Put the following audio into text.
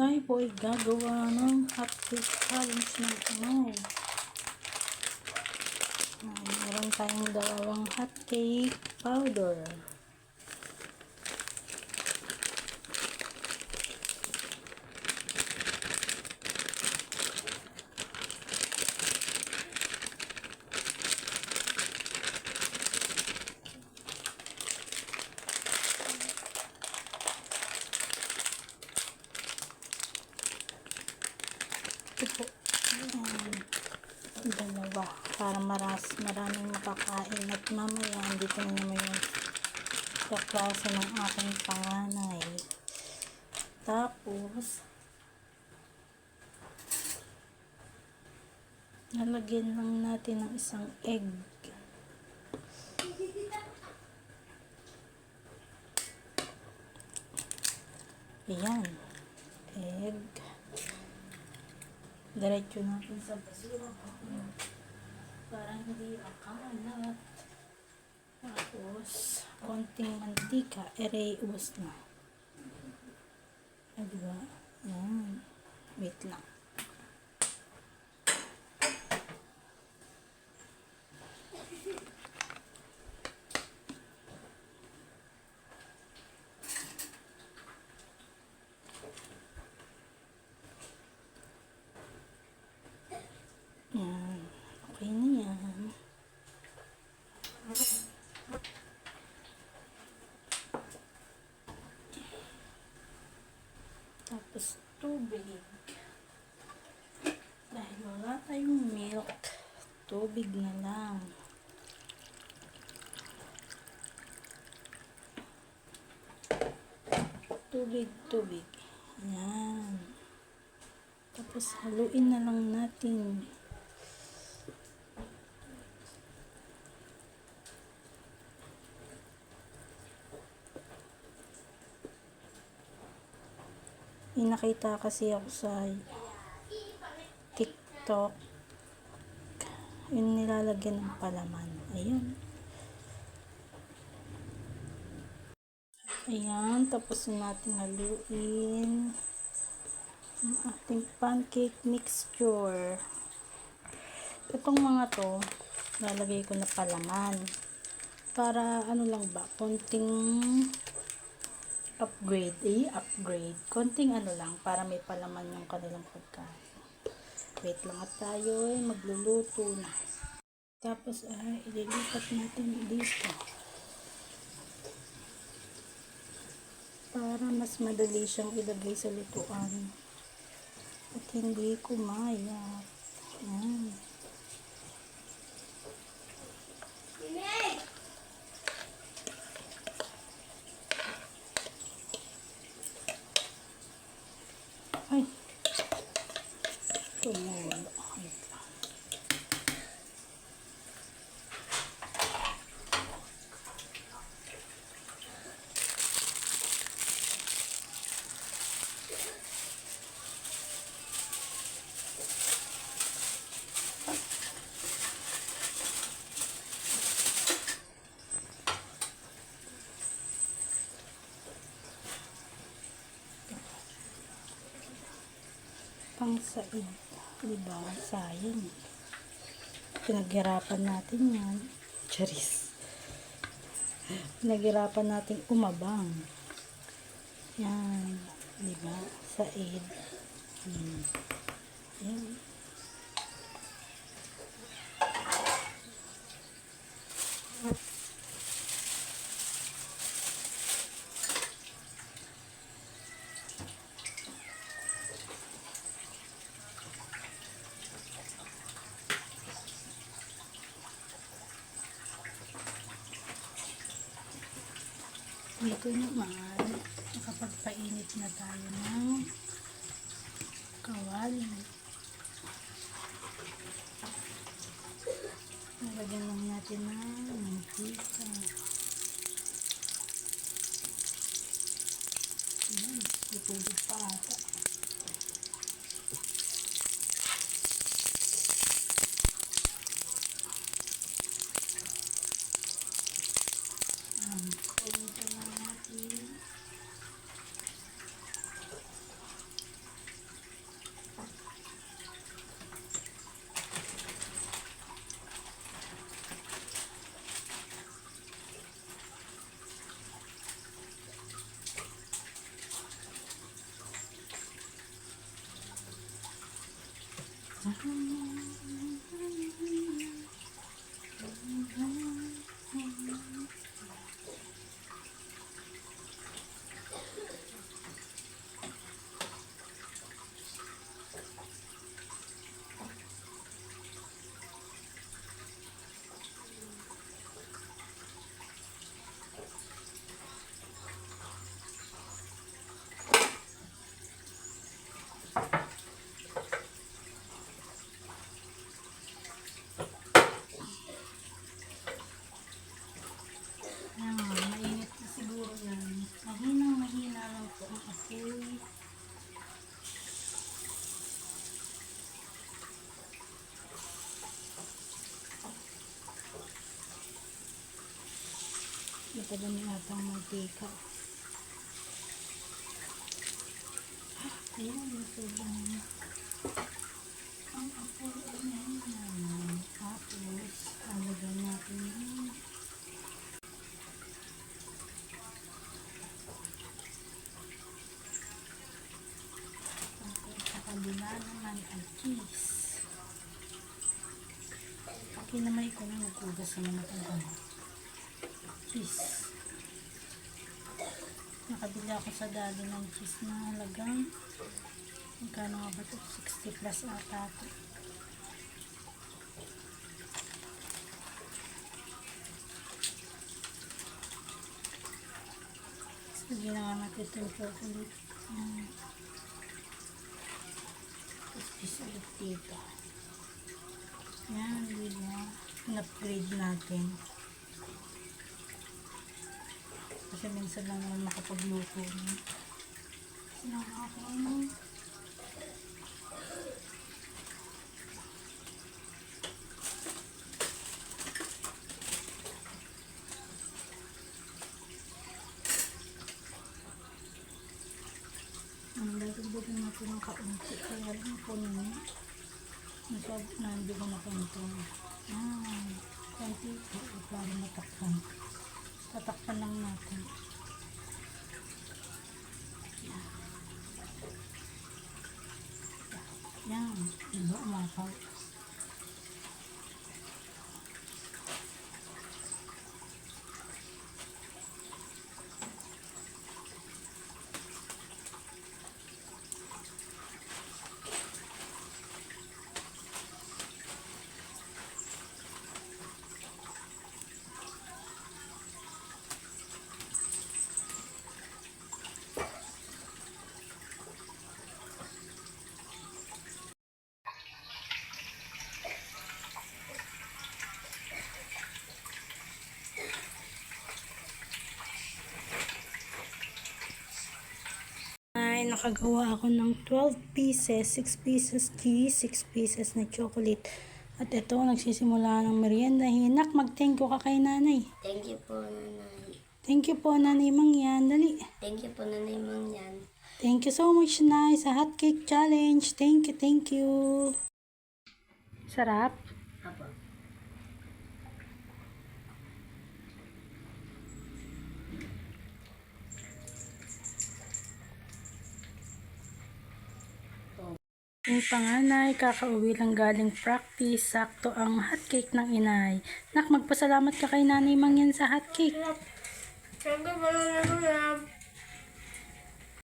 tayo po ay gagawa ng hot cake challenge ng kamay. Ah, meron tayong dalawang hot cake powder. Ito po. Ayan. Dalawa. Para maras, maraming makakain. At mamaya, dito na naman yung kaklase ng aking panganay. Tapos, nalagyan lang natin ng isang egg. Ayan. Egg. Diretso natin sa basura. Para hindi makalat. Tapos, konting mantika. Ere, ubos na. Ay, diba? Ayan. Wait lang. Yan. Okay na yan. Tapos tubig. Dahil wala tayong milk, tubig na lang. Tubig, tubig. Yan. Tapos haluin na lang natin. Inakita kasi ako sa TikTok yung nilalagyan ng palaman. Ayun. Ayan, tapos na natin haluin ang ating pancake mixture. Itong mga to, lalagay ko na palaman. Para ano lang ba, konting upgrade, eh, upgrade. Konting ano lang, para may palaman yung kanilang pagkain. Wait lang at tayo, eh, magluluto na. Tapos, ay, ililipat natin dito. Para mas madali siyang ilagay sa lutuan. At hindi kumayat. Yan. Ay. Tumulo. Wait lang. pang said. Diba? Sayang. Pinaghirapan natin yan. Charis. Pinaghirapan natin umabang. Yan. Diba? Said. Hmm. Yan. Dito naman, nakapagpainit na tayo ng kawali. Nalagyan lang natin ng mantika. Ayan, itubig pa ata. Um, Mm-hmm. Ba niya atang mantika? Ayan, sobrang ang apoy ay mahina. Tapos, alagyan natin yung Tapos sa kabila naman ay cheese. Naman ikaw na magkugas naman ako ng ano. Cheese. Nakabili ako sa dali ng cheese na halagang magkano nga ba ito? 60 plus ata ito. Sige na nga natin itong chocolate. Mm. Tapos ulit dito. Yan? In-upgrade natin. Kasi minsan lang naman makapagluto. no? Nakaka- Ang dagdagan natin ng kaunti. Kaya lang po nyo. Masyad na hindi ko nakanto. Ah, konti po. Para matakpan. Tatakpan lang natin. Yan. Diba umapaw? ay nakagawa ako ng 12 pieces, 6 pieces cheese, 6 pieces na chocolate. At ito, nagsisimula ng merienda. Hinak, mag-thank you ka kay nanay. Thank you po, nanay. Thank you po, nanay Mangyan. Dali. Thank you po, nanay Mang yan. Thank you so much, Nay, sa hot cake challenge. Thank you, thank you. Sarap. Yung panganay, kakauwi lang galing practice. Sakto ang hot cake ng inay. Nak, magpasalamat ka kay nanay Mangyan sa hot cake. Thank you